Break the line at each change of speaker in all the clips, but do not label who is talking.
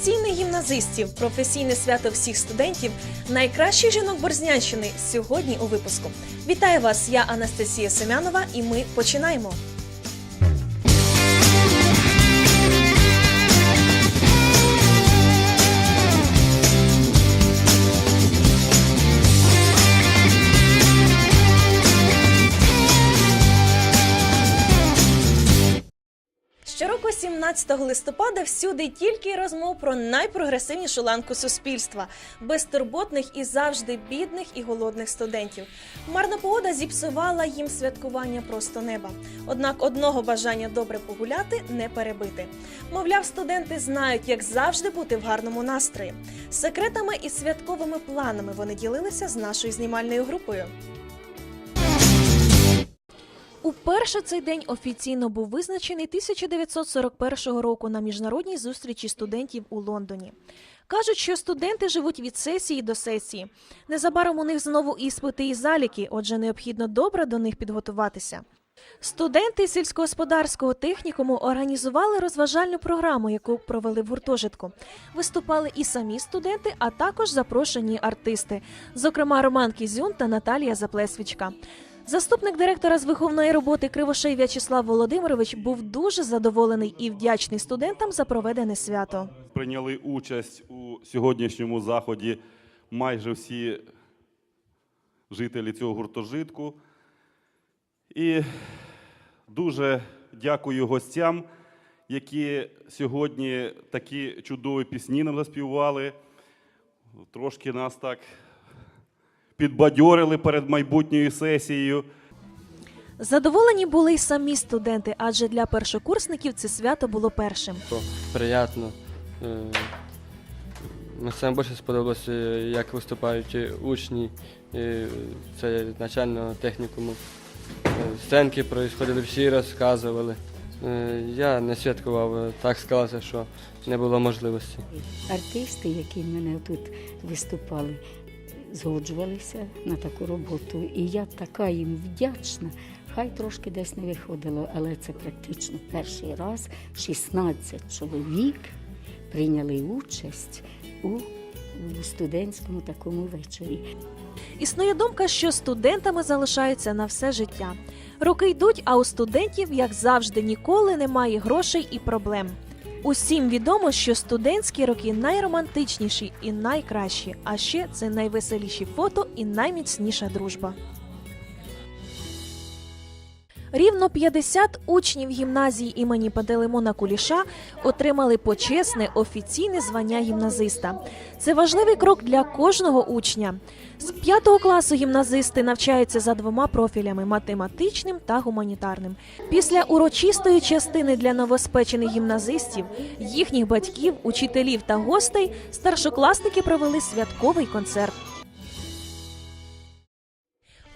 Офіційних гімназистів, професійне свято всіх студентів, найкращих жінок Борзнянщини сьогодні у випуску. Вітаю вас! Я Анастасія Семянова, і ми починаємо. 17 листопада, всюди тільки розмов про найпрогресивнішу ланку суспільства безтурботних і завжди бідних і голодних студентів. Марна погода зіпсувала їм святкування просто неба. Однак одного бажання добре погуляти не перебити. Мовляв, студенти знають, як завжди бути в гарному настрої. Секретами і святковими планами вони ділилися з нашою знімальною групою. Уперше цей день офіційно був визначений 1941 року на міжнародній зустрічі студентів у Лондоні. Кажуть, що студенти живуть від сесії до сесії. Незабаром у них знову іспити і заліки, отже, необхідно добре до них підготуватися. Студенти сільськогосподарського технікуму організували розважальну програму, яку провели в гуртожитку. Виступали і самі студенти, а також запрошені артисти, зокрема Роман Кізюн та Наталія Заплесвічка. Заступник директора з виховної роботи Кривошей В'ячеслав Володимирович був дуже задоволений і вдячний студентам за проведене свято.
Прийняли участь у сьогоднішньому заході майже всі жителі цього гуртожитку. І дуже дякую гостям, які сьогодні такі чудові пісні нам заспівали. Трошки нас так підбадьорили перед майбутньою сесією.
Задоволені були й самі студенти, адже для першокурсників це свято було першим.
Приємно. Е, Мені саме більше сподобалося, як виступають учні е, це начального технікуму. Е, Сценки проїсходили, всі розказували. Я не святкував, так склалося, що не було можливості.
Артисти, які в мене тут виступали, згоджувалися на таку роботу. І я така їм вдячна. Хай трошки десь не виходило, але це практично перший раз 16 чоловік прийняли участь у студентському такому вечорі.
Існує думка, що студентами залишаються на все життя. Роки йдуть, а у студентів, як завжди, ніколи немає грошей і проблем. Усім відомо, що студентські роки найромантичніші і найкращі, а ще це найвеселіші фото і найміцніша дружба. Рівно 50 учнів гімназії імені Пантелеймона Куліша отримали почесне офіційне звання гімназиста. Це важливий крок для кожного учня. З п'ятого класу гімназисти навчаються за двома профілями математичним та гуманітарним. Після урочистої частини для новоспечених гімназистів, їхніх батьків, учителів та гостей старшокласники провели святковий концерт.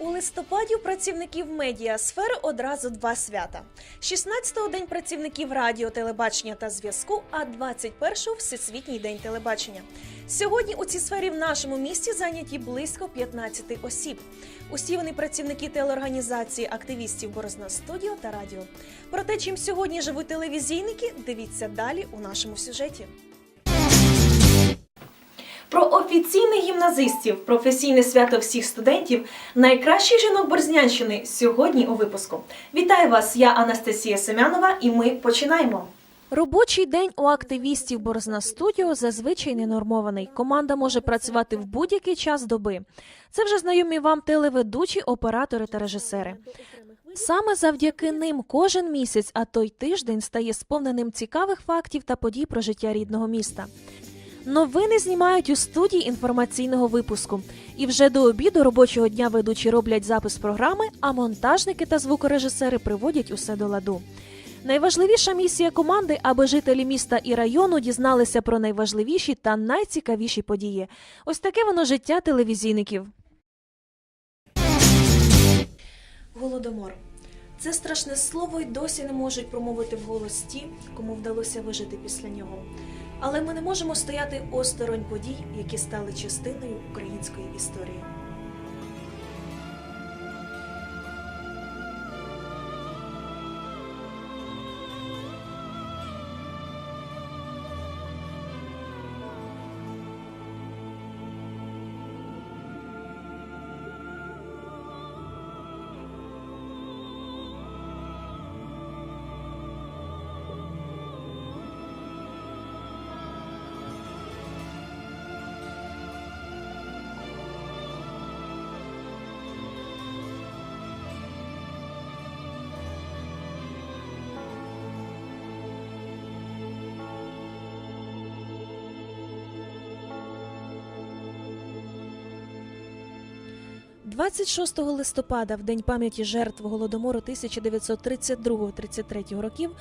У листопаді у працівників медіасфери одразу два свята: 16-го день працівників радіо, телебачення та зв'язку, а 21-го – Всесвітній день телебачення. Сьогодні у цій сфері в нашому місті зайняті близько 15 осіб. Усі вони працівники телеорганізації, активістів Борозна Студіо та Радіо. Про те, чим сьогодні живуть телевізійники, дивіться далі у нашому сюжеті. Офіційних гімназистів, професійне свято всіх студентів, найкращих жінок Борзнянщини сьогодні у випуску. Вітаю вас! Я Анастасія Семянова, і ми починаємо. Робочий день у активістів Борзна Студіо зазвичай ненормований. Команда може працювати в будь-який час доби. Це вже знайомі вам телеведучі, оператори та режисери. Саме завдяки ним кожен місяць, а то й тиждень стає сповненим цікавих фактів та подій про життя рідного міста. Новини знімають у студії інформаційного випуску. І вже до обіду робочого дня ведучі роблять запис програми, а монтажники та звукорежисери приводять усе до ладу. Найважливіша місія команди, аби жителі міста і району дізналися про найважливіші та найцікавіші події. Ось таке воно життя телевізійників. Голодомор. Це страшне слово й досі не можуть промовити вголос ті, кому вдалося вижити після нього. Але ми не можемо стояти осторонь подій, які стали частиною української історії. 26 листопада, в день пам'яті жертв голодомору 1932-33 років,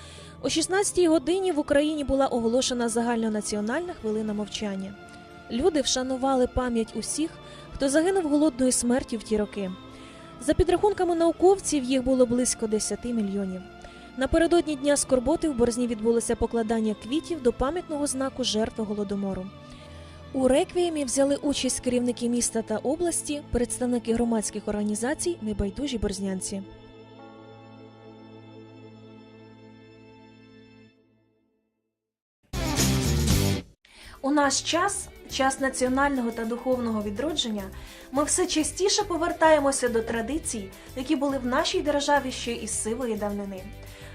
о 16 годині в Україні була оголошена загальнонаціональна хвилина мовчання. Люди вшанували пам'ять усіх, хто загинув голодною смертю в ті роки. За підрахунками науковців, їх було близько 10 мільйонів. Напередодні дня скорботи в Борзні відбулося покладання квітів до пам'ятного знаку жертв голодомору. У реквіємі взяли участь керівники міста та області, представники громадських організацій, небайдужі борзнянці. У наш час, час національного та духовного відродження, ми все частіше повертаємося до традицій, які були в нашій державі ще із сивої давнини.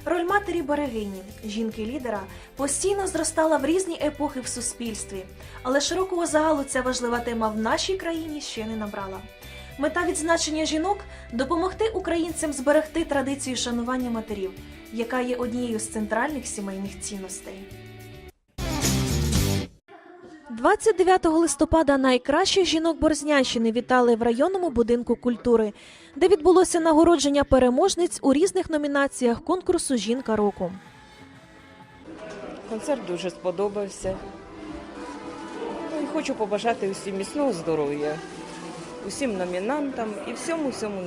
Роль матері берегині, жінки лідера, постійно зростала в різні епохи в суспільстві, але широкого загалу ця важлива тема в нашій країні ще не набрала. Мета відзначення жінок допомогти українцям зберегти традицію шанування матерів, яка є однією з центральних сімейних цінностей. 29 листопада найкращих жінок Борзнянщини вітали в районному будинку культури, де відбулося нагородження переможниць у різних номінаціях конкурсу Жінка року.
Концерт дуже сподобався. Ну, хочу побажати усім міцного здоров'я, усім номінантам і всьому всьому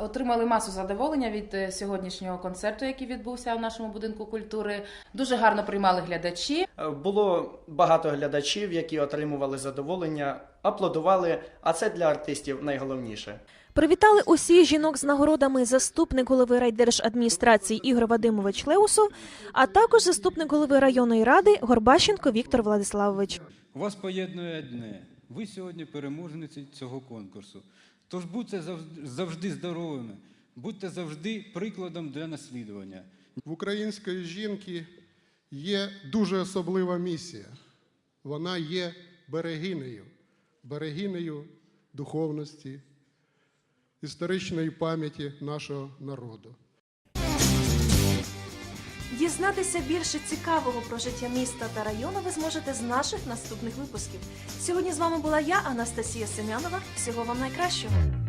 Отримали масу задоволення від е, сьогоднішнього концерту, який відбувся в нашому будинку культури. Дуже гарно приймали глядачі.
Е, Було багато глядачів, які отримували задоволення, аплодували, а це для артистів найголовніше.
Привітали усіх жінок з нагородами заступник голови райдержадміністрації Ігор Вадимович Леусов, а також заступник голови районної ради Горбащенко Віктор Владиславович.
Вас поєднує одне. Ви сьогодні переможниці цього конкурсу. Тож будьте завжди- здоровими, будьте завжди прикладом для наслідування.
В української жінки є дуже особлива місія. Вона є берегинею, берегинею духовності, історичної пам'яті нашого народу.
Дізнатися більше цікавого про життя міста та району ви зможете з наших наступних випусків. Сьогодні з вами була я, Анастасія Семянова. Всього вам найкращого.